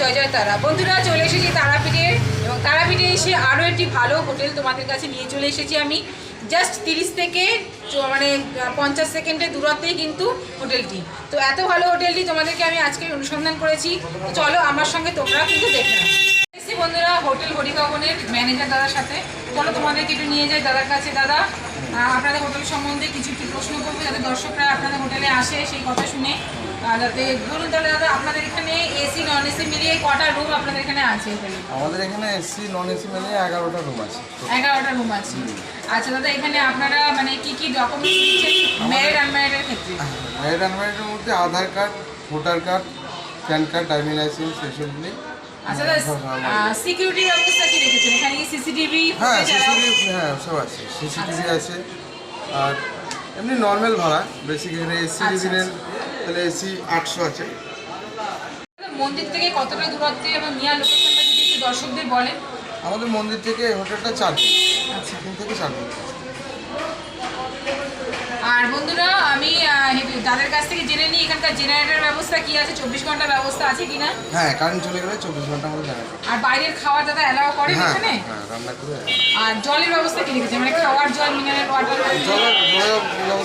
জয় জয় তারা। বন্ধুরা, চলে এসেছি তারাপীঠে এবং তারাপীঠে এসে আরও একটি ভালো হোটেল তোমাদের কাছে নিয়ে চলে এসেছি আমি। জাস্ট তিরিশ থেকে মানে পঞ্চাশ সেকেন্ডের দূরত্বেই কিন্তু হোটেলটি। তো এত ভালো হোটেলটি তোমাদেরকে আমি আজকে অনুসন্ধান করেছি। চলো, আমার সঙ্গে তোমরা কিন্তু দেখে এসেছি বন্ধুরা হোটেল হরিভবনের ম্যানেজার দাদার সাথে। চলো, তোমাদেরকে একটু নিয়ে যাই দাদার কাছে। দাদা আপনাদের হোটেল সম্বন্ধে কিছু একটু প্রশ্ন করব, যাতে দর্শকরা আপনাদের হোটেলে আসে সেই কথা শুনে। আপনাদের এখানে এসি নন এসি মিলিয়ে কটা রুম আপনাদের এখানে আছে আমাদের এখানে এসি নন এসি মিলিয়ে এগারোটা রুম আছে। এগারোটা রুম আছে। আচ্ছা দাদা এখানে আপনারা মানে কি কি ডকুমেন্টস দিচ্ছেন? ম্যারিড আনম্যারিডের ক্ষেত্রে? ম্যারিড আনম্যারিডের মধ্যে Aadhaar card voter card PAN card driving licence এসব নিয়ে আচ্ছা দাদা সিকিউরিটি ব্যবস্থা কি রেখেছেন? এখানে কি সিসিটিভি হ্যাঁ সিসিটিভি হ্যাঁ সব আছে। সিসিটিভি আছে। আর এমনি নর্মাল ভাড়া এখানে এসি আচ্ছা, নেন তাহলে এসি আটশো আছে। মন্দির থেকে কতটা দূরত্বে এবং নিয়ার লোকেশনটা যদি একটু দর্শকদের বলেন? আমাদের মন্দির থেকে হোটেলটা চার আচ্ছা। তিন থেকে চার আর বন্ধুরা আমি তাদের কাছ থেকে জেনে নিই এখানকার জেনারেটর ব্যবস্থা কি আছে চব্বিশ ঘণ্টা ব্যবস্থা আছে কিনা? হ্যাঁ কারেন্ট চলে গেলে চব্বিশ ঘণ্টা আমাদের জানা আর বাইরের খাওয়ার দাদা অ্যালাউ করেন হ্যাঁ এখানে? হ্যাঁ রান্না করে। আর জলের ব্যবস্থা কি রেখেছে? মানে খাওয়ার জল মিনারেল ওয়াটার জলের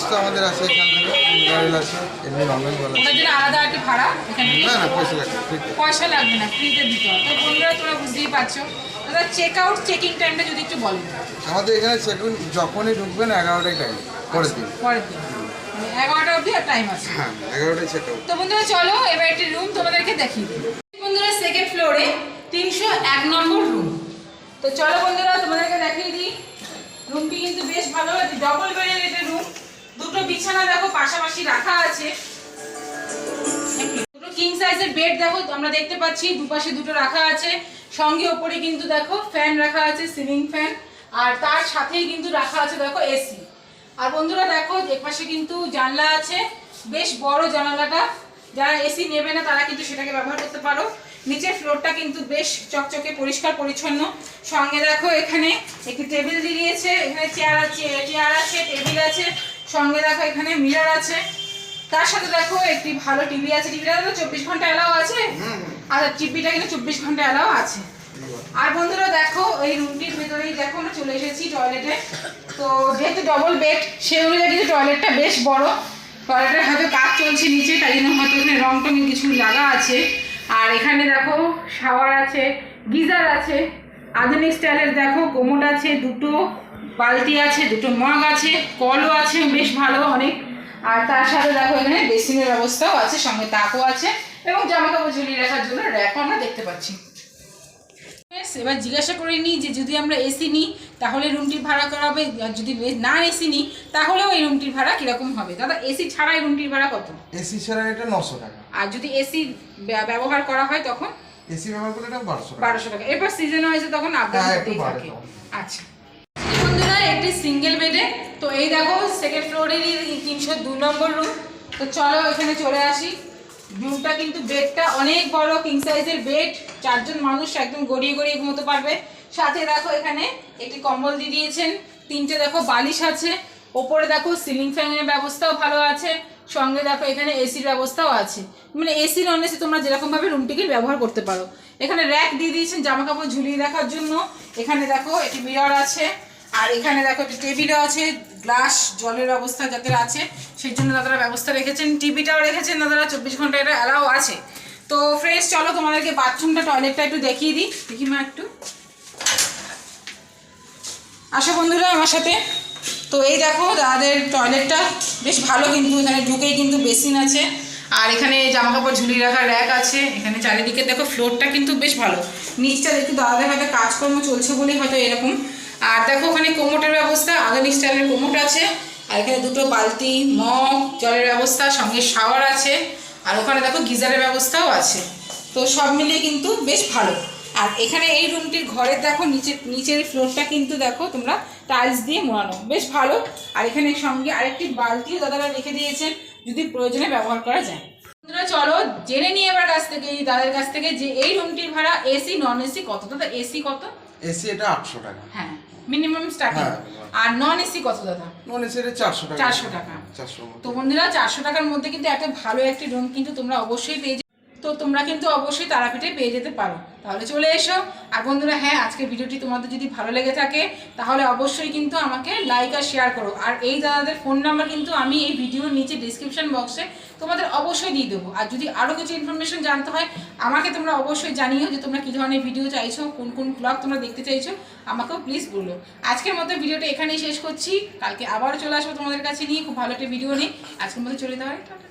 ব্যবস্থা আমাদের আছে এখান থেকে মিনারেল আছে এমনি নর্মাল আছে ওটার জন্য আলাদা একটি ভাড়া এখান? থেকে না না পয়সা লাগবে পয়সা লাগবে না ফ্রিতে দিতে হবে। তো বন্ধুরা তোমরা বুঝতেই পারছ। দাদা চেক আউট চেকিং টাইমটা যদি একটু বলেন আমাদের এখানে সেকেন্ড যখনই ঢুকবেন এগারোটায় টাইম পরের দিন। পরের দিন। মানে এগারোটা অবধি টাইম আছে। হ্যাঁ এগারোটায় চেক আউট তো বন্ধুরা চলো এবার একটি রুম তোমাদেরকে দেখিয়ে দিই। বন্ধুরা সেকেন্ড ফ্লোরে তিনশো এক নম্বর রুম তো চলো বন্ধুরা তোমাদেরকে দেখিয়ে দিই। রুমটি কিন্তু বেশ ভালো আছে ডবল বেডের এটা বিছানা দেখো, পাশাপাশি রাখা আছে। দুটো কিং সাইজের বেড দেখো, আমরা দেখতে পাচ্ছি, দুপাশে দুটো রাখা আছে। সঙ্গে ওপরে কিন্তু দেখো ফ্যান রাখা আছে সিলিং ফ্যান আর তার সাথেই কিন্তু রাখা আছে, দেখো এসি আর বন্ধুরা দেখো, এপাশে কিন্তু জানলা আছে। বেশ বড় জানালাটা। যারা এসি নেবে না, তারা কিন্তু সেটাকে ব্যবহার করতে পারো। নিচের ফ্লোরটা কিন্তু বেশ চকচকে, পরিষ্কার, পরিচ্ছন্ন। সঙ্গে দেখো, এখানে একটি টেবিল দিয়েছে। এখানে চেয়ার আছে চেয়ার আছে টেবিল আছে। সঙ্গে দেখো এখানে মিরর আছে। তার সাথে দেখো একটি ভালো টিভি আছে। টিভিটা তো চব্বিশ ঘণ্টা এলাও আছে। আর টিভিটা কিন্তু চব্বিশ ঘণ্টা এলাও আছে। আর বন্ধুরা দেখো এই রুমটির ভেতরেই দেখো আমরা চলে এসেছি টয়লেটে তো যেহেতু ডবল বেড সে অনুযায়ী কিন্তু টয়লেটটা বেশ বড়। টয়লেটের হয়তো কাজ চলছে নিচে তাই জন্য হয়তো এখানে রং টং কিছু লাগা আছে। আর এখানে দেখো শাওয়ার আছে গিজার আছে। আধুনিক স্টাইলের দেখো কোমোড আছে দুটো। বালতি আছে দুটো মগ আছে কলও আছে বেশ ভালো অনেক। আর তার সাথে দেখো এখানে বেসিনের ব্যবস্থাও আছে সঙ্গে তাকও আছে এবং জামা কাপড় ঝুলিয়ে রাখার জন্য র্যাকও আমরা দেখতে পাচ্ছি। এবার জিজ্ঞাসা করে নিই যে যদি আমরা এসি নিই তাহলে রুমটির ভাড়া করা হবে? আর যদি না এসি নিই তাহলেও এই রুমটির ভাড়া কীরকম হবে? দাদা এসি ছাড়া এই রুমটির ভাড়া কত? এসি ছাড়া এটা নশো টাকা। আর যদি এসি ব্যবহার করা হয় তখন? এসি ব্যবহার করলে এটা বারোশো টাকা। বারোশো টাকা। এরপর সিজন হয়েছে তখন আপডেট হ্যাঁ, আচ্ছা। বন্ধুরা একটি সিঙ্গেল বেডে তো এই দেখো সেকেন্ড ফ্লোরেরই তিনশো দু নম্বর রুম তো চলো এখানে চলে আসি। রুমটা কিন্তু বেডটা অনেক বড় কিং সাইজের বেড চারজন মানুষ একদম গড়িয়ে গড়িয়ে ঘুমোতে পারবে। সাথে দেখো এখানে একটি কম্বল দিয়ে দিয়েছেন। তিনটে দেখো বালিশ আছে। ওপরে দেখো সিলিং ফ্যানের ব্যবস্থাও ভালো আছে। সঙ্গে দেখো এখানে এসির ব্যবস্থাও আছে। মানে এসি নন এসি তোমরা যেরকমভাবে রুমটিকে ব্যবহার করতে পারো। এখানে র্যাক দিয়ে দিয়েছেন জামা কাপড় ঝুলিয়ে রাখার জন্য। এখানে দেখো একটি মিরর আছে। আর এখানে দেখো টেবিলও আছে গ্লাস জলের ব্যবস্থা যাদের আছে, সেই জন্য দাদারা ব্যবস্থা রেখেছেন। টিভিটাও রেখেছেন দাদারা চব্বিশ ঘণ্টা এটা অ্যালাও আছে। তো ফ্রেন্ডস চলো তোমাদেরকে বাথরুমটা টয়লেটটা একটু দেখিয়ে দিই। দেখি মা একটু। আসো বন্ধুরা আমার সাথে। তো এই দেখো দাদাদের টয়লেটটা বেশ ভালো কিন্তু, এখানে ঢুকেই কিন্তু বেসিন আছে। আর এখানে জামা কাপড় ঝুলিয়ে রাখার র্যাক আছে। এখানে চারিদিকে দেখো ফ্লোরটা কিন্তু বেশ ভালো। নিচটা দেখি, দাদাদের হয়তো কাজকর্ম চলছে বলেই হয়তো এরকম। আর দেখো ওখানে কোমোটের ব্যবস্থা আধুনিক স্টাইলের কোমোট আছে। আর এখানে দুটো বালতি মগ জলের ব্যবস্থা সঙ্গে শাওয়ার আছে। আর ওখানে দেখো গিজারের ব্যবস্থাও আছে। তো সব মিলিয়ে কিন্তু বেশ ভালো। আর এখানে এই রুমটির ঘরের দেখো নিচে নিচের ফ্লোরটা কিন্তু দেখো তোমরা টাইলস দিয়ে মোড়ানো। বেশ ভালো। আর এখানে সঙ্গে আরেকটি বালতিও দাদারা রেখে দিয়েছেন যদি প্রয়োজনে ব্যবহার করা যায়। বন্ধুরা চলো জেনে নিই এবার কাছ থেকে দাদার কাছ থেকে যে এই রুমটির ভাড়া এসি নন এসি কত? দাদা এসি কত? এসি এটা আটশো টাকা। হ্যাঁ। মিনিমাম স্টার্টিং হ্যাঁ। আর নন এসি কত দাদা নন এসি এটা চারশো টাকা 400 টাকা। চারশো তো বন্ধুরা চারশো টাকার মধ্যে কিন্তু একটা ভালো একটি রুম কিন্তু তোমরা অবশ্যই পেয়ে তো তোমরা কিন্তু অবশ্যই তারাপীঠে পেয়ে যেতে পারো। তাহলে চলে এসো। আর বন্ধুরা হ্যাঁ আজকের ভিডিওটি তোমাদের যদি ভালো লেগে থাকে, তাহলে অবশ্যই কিন্তু আমাকে লাইক আর শেয়ার করো। আর এই দাদাদের ফোন নাম্বার কিন্তু আমি এই ভিডিওর নিচে ডিসক্রিপশন বক্সে তোমাদের অবশ্যই দিয়ে দেবো। আর যদি আরও কিছু ইনফরমেশন জানতে হয়, আমাকে তোমরা অবশ্যই জানিও যে তোমরা কী ধরনের ভিডিও চাইছো, কোন কোন ব্লগ তোমরা দেখতে চাইছো, আমাকেও প্লিজ বলো। আজকের মতো ভিডিওটা এখানেই শেষ করছি। কালকে আবারও চলে আসব তোমাদের কাছে নিয়ে। খুব ভালো একটা ভিডিও নিয়ে। আজকের মতো চলে যাওয়ার টাটা